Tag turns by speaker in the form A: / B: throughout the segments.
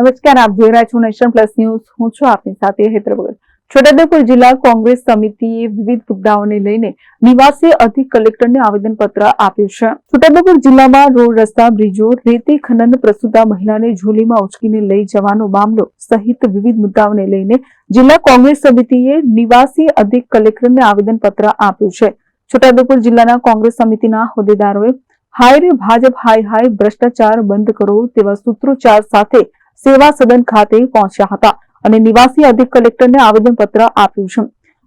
A: નમસ્કાર, આપ જોઈ રહ્યા છો નેશન પ્લસ ન્યૂઝ. હું છું આપની સાથે હેતર છોટાઉદેપુર જિલ્લા કોંગ્રેસ સમિતિએ વિવિધ મુદ્દાઓને લઈને નિવાસી અધિક કલેક્ટરને આવેદનપત્ર આપ્યું છે. છોટાઉદેપુર જિલ્લામાં રોડ રસ્તા, બ્રિજો, રેતી ખનન પ્રસુતા મહિલાને ઝોલીમાં ઉચકીને લઈ જવાનો મામલો સહિત વિવિધ મુદ્દાઓને લઈને જિલ્લા કોંગ્રેસ સમિતિએ નિવાસી અધિક કલેક્ટરને આવેદનપત્ર આપ્યું છે. છોટાઉદેપુર જિલ્લાના કોંગ્રેસ સમિતિના હોદ્દેદારોએ, હાય રે, ભાજપ, હાય હાય, ભ્રષ્ટાચાર બંધ કરો તેવા સૂત્રોચ્ચાર સાથે સેવા સદન ખાતે પહોંચ્યા હતા અને નિવાસી અધિક કલેક્ટરને આવેદનપત્ર આપ્યું છે.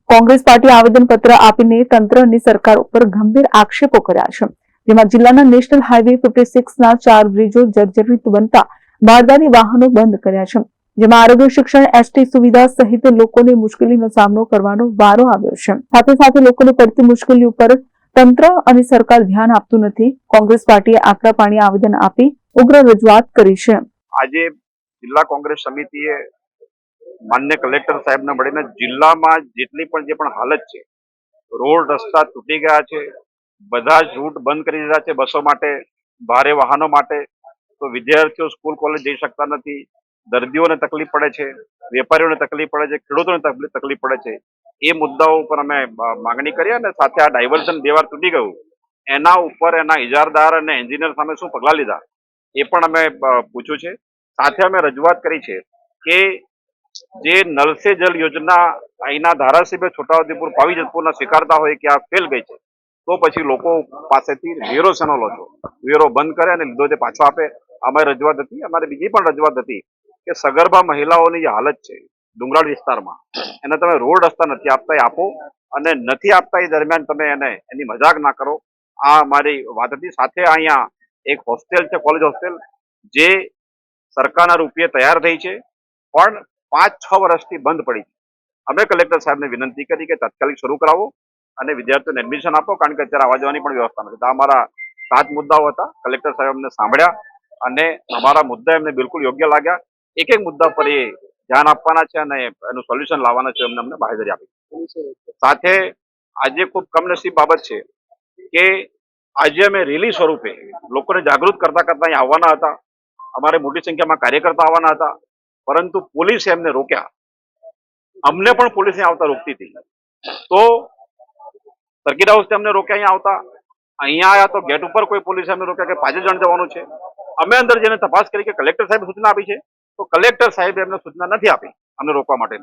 A: કોંગ્રેસ પાર્ટી આવેદનપત્ર આપીને તંત્ર અને સરકાર ઉપર ગંભીર આક્ષેપો કર્યા છે. જેમાં જિલ્લાના નેશનલ હાઈવે ફિફ્ટી સિક્સના ચાર બ્રિજો જર્જરિત બનતા બારદાની વાહનો બંધ કર્યા છે. જેમાં આરોગ્ય શિક્ષણ, એસટી સુવિધા સહિત લોકોને મુશ્કેલીનો સામનો કરવાનો વારો આવ્યો છે. સાથે સાથે લોકોને પડતી મુશ્કેલી ઉપર તંત્ર અને સરકાર ધ્યાન આપતું નથી. કોંગ્રેસ પાર્ટીએ આકરા પાણી આવેદન આપી ઉગ્ર રજૂઆત કરી છે.
B: આજે જિલ્લા કોંગ્રેસ સમિતિએ માન્ય કલેક્ટર સાહેબને મળીને જિલ્લામાં જેટલી પણ જે પણ હાલત છે, રોડ, રસ્તા તૂટી ગયા છે, બધા જ રૂટ બંધ કરી દીધા છે બસો માટે, ભારે વાહનો માટે, તો વિદ્યાર્થીઓ સ્કૂલ, કોલેજ જઈ શકતા નથી, દર્દીઓને તકલીફ પડે છે, વેપારીઓને તકલીફ પડે છે, ખેડૂતોને તકલીફ પડે છે. એ મુદ્દાઓ ઉપર અમે માગણી કરી અને સાથે આ ડાયવર્ઝન બે વાર તૂટી ગયું. એના ઉપર એના ઇજારદાર અને એન્જિનિયર સામે શું પગલાં લીધા, એ પણ અમે પૂછ્યું છે. સાથે અમે રજૂઆત કરી છે કે જે નલ જલ યોજના અહીંના ધારાસભ્ય છોટાઉદેપુર પાવી જતપુરના સ્વીકારતા હોય કે આ ફેલ ગઈ છે, તો પછી લોકો પાસેથી વેરો શેનો લો છો? વેરો બંધ કરે અને લીધો તે પાછો આપે. અમારી રજૂઆત હતી, અમારી બીજી પણ રજૂઆત હતી કે સગર્ભા મહિલાઓની જે હાલત છે ડુંગરાળ વિસ્તારમાં, એને તમે રોડ રસ્તા નથી આપતા એ આપો અને નથી આપતા એ દરમિયાન તમે એને એની મજાક ના કરો. આ મારી વાત હતી. સાથે અહીંયા એક હોસ્ટેલ છે, કોલેજ હોસ્ટેલ, જે સરકારના રૂપિયે તૈયાર થઈ છે, પણ પાંચ છ વર્ષથી બંધ પડી છે. અમે કલેક્ટર સાહેબને વિનંતી કરી કે તાત્કાલિક શરૂ કરાવો અને વિદ્યાર્થીઓને એડમિશન આપો, કારણ કે અત્યારે આવવા જવાની પણ વ્યવસ્થા નથી. તો અમારા સાત મુદ્દાઓ હતા, કલેક્ટર સાહેબ અમને સાંભળ્યા અને અમારા મુદ્દા એમને બિલકુલ યોગ્ય લાગ્યા. એક એક મુદ્દા પર એ ધ્યાન આપવાના છે અને એનું સોલ્યુશન લાવવાના છે એમને અમને બાહેધરી આપી સાથે આજે ખૂબ કમનસીબ બાબત છે કે આજે અમે રેલી સ્વરૂપે લોકોને જાગૃત કરતા કરતા અહીં આવવાના હતા. અમારે મોટી સંખ્યામાં કાર્યકર્તા આવવાના હતા, પરંતુ પોલીસે એમને રોક્યા. અમને પણ પોલીસે આવતા રોકતી હતી. તો સર્કિટ હાઉસ અમને રોક્યા, અહીંયા આવતા. અહીંયા આવ્યા તો ગેટ ઉપર કોઈ પોલીસે અમને રોક્યા કે પાંચે જણ જવાનું છે. અમે અંદર જઈને તપાસ કરી કે કલેક્ટર સાહેબ સૂચના આપી છે. તો કલેક્ટર સાહેબે એમને સૂચના નથી આપી, અમને રોકવા માટે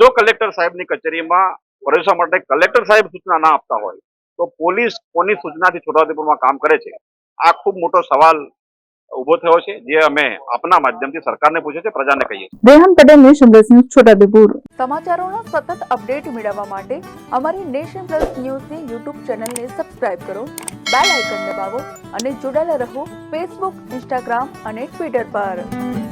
B: જો કલેક્ટર સાહેબની કચેરીમાં પ્રવેશવા માટે કલેક્ટર સાહેબ સૂચના ના આપતા હોય, તો પોલીસ કોની સૂચનાથી છોટાઉદેપુરમાં કામ કરે છે? આ ખૂબ મોટો સવાલ ઊભો થયો છે જે અમે આપના માધ્યમથી સરકારને પૂછે છે પ્રજાને કહીએ છીએ.
A: Rehan Patel nation plus news Chhota Udepur.
C: સમાચારોનો સતત અપડેટ મેળવવા માટે અમારી નેશન પ્લસ ન્યૂઝની યુટ્યુબ ચેનલને સબસ્ક્રાઇબ કરો બેલ આઇકન દબાવો અને જોડાયેલા રહો ફેસબુક ઇન્સ્ટાગ્રામ અને ટ્વિટર પર.